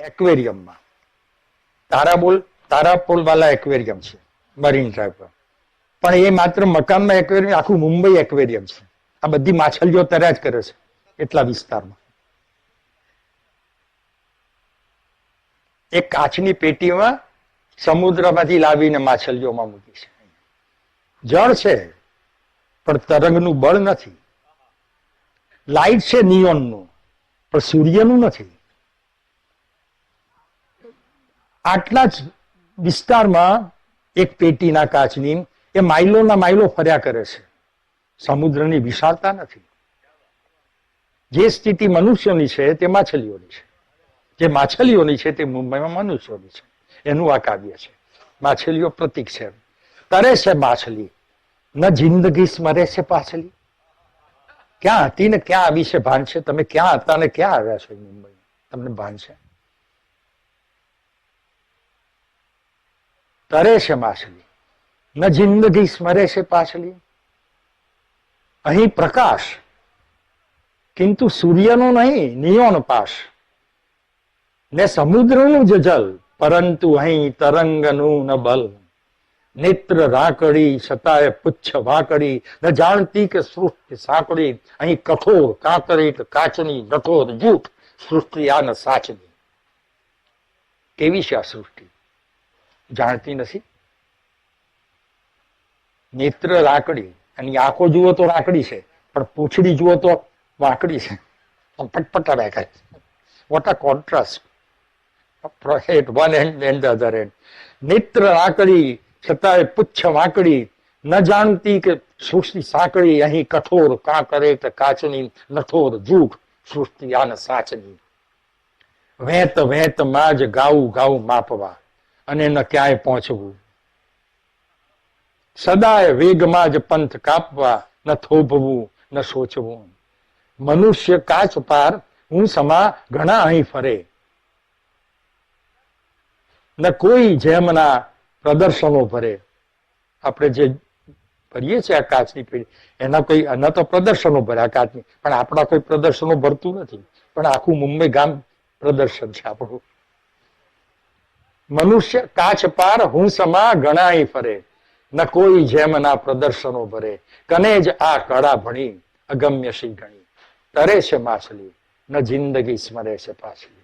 એક્વેરિયમમાં. તારાબોલ તારાપોલ વાલા એક્વેરિયમ છે marine drive પર. પણ એ માત્ર મકાનમાં એક્વેરિયમ, આખું મુંબઈ એક્વેરિયમ છે. આ બધી માછલીઓ તર્યા જ કરે છે, એટલા વિસ્તારમાં. એક કાચની પેટીમાં સમુદ્રમાંથી લાવીને માછલીઓમાં મૂકી છે. જળ છે, પણ તરંગનું બળ નથી. લાઈટ છે નિયોનનું પણ સૂર્યનું નથી. આટલા જ વિસ્તારમાં એક પેટીના કાચની એ માઇલોના માઇલો ફર્યા કરે છે. સમુદ્રની વિશાળતા નથી. જે સ્થિતિ મનુષ્યોની છે તે માછલીઓની છે. જે માછલીઓની છે તે મુંબઈમાં મનુષ્યોની છે. એનું આ કાવ્ય છે. માછલીઓ પ્રતિક છે. તરે છે માછલી. ન જિંદગી સ્મરે છે પાછલી. ક્યાં હતી ને ક્યાં આવી છે ભાન છે? તમે ક્યાં હતા ને ક્યાં આવ્યા છો મુંબઈ તમને ભાન છે? તરે છે માછલી ન જિંદગી સ્મરે છે પાછલી અહીં પ્રકાશ કિંતુ સૂર્યનો નહીં નિયોન પાશ ને સમુદ્રનું જ જલ પરંતુ અહીં તરંગનું ન બલ નેત્ર રાકડી છતાંય પુચ્છ વાકડી ન જાણતી કે સૃષ્ટિ સાંકડી અહીં કઠોર કાંકરી કાચની નઠોર જૂઠ સૃષ્ટિ આ ન સાચની કેવી છે આ સૃષ્ટિ જાણતી નથી. નેત્ર રાકડી એની આંખો જુઓ તો રાકડી છે, પણ પૂંછડી જુઓ તો વાંકડી છે. પટપટા દેખાય what a contrast at one hand and other end. નેત્ર રાકડી છતાંય પુચ્છ વાંકડી. ન જાણતી કે સૃષ્ટિ સાંકડી અહીં કઠોર કાં કરે કે કાચની નઠોર જૂઠ સૃષ્ટિ આન સાચની. વેત વેતમાં જ ગાવું ગાવું માપવા. અને ન ક્યાંય પહોંચવું? સદાય વેગમાં જ પંથ કાપવા ન થોભવું, ન સોચવું. મનુષ્ય કાચ પાર હું ઘણા અહીં ફરે. ન કોઈ જેમના પ્રદર્શનો ભરે. આપણે જે ભરીએ છીએ આ કાચની પેઢી, એના કોઈ, એના તો પ્રદર્શનો ભર્યા કાચની. પણ આપણા કોઈ પ્રદર્શનો ભરતું નથી. પણ આખું મુંબઈ ગામ પ્રદર્શન છે આપણું. મનુષ્ય કાચ પાર હું સમા ઘણાય ફરે. ન કોઈ જેમના પ્રદર્શનો ભરે. કને જ આ કળા ભણી, અગમ્ય શી ગણી. તરે છે માછલી, ન જિંદગી સ્મરે છે પાછલી.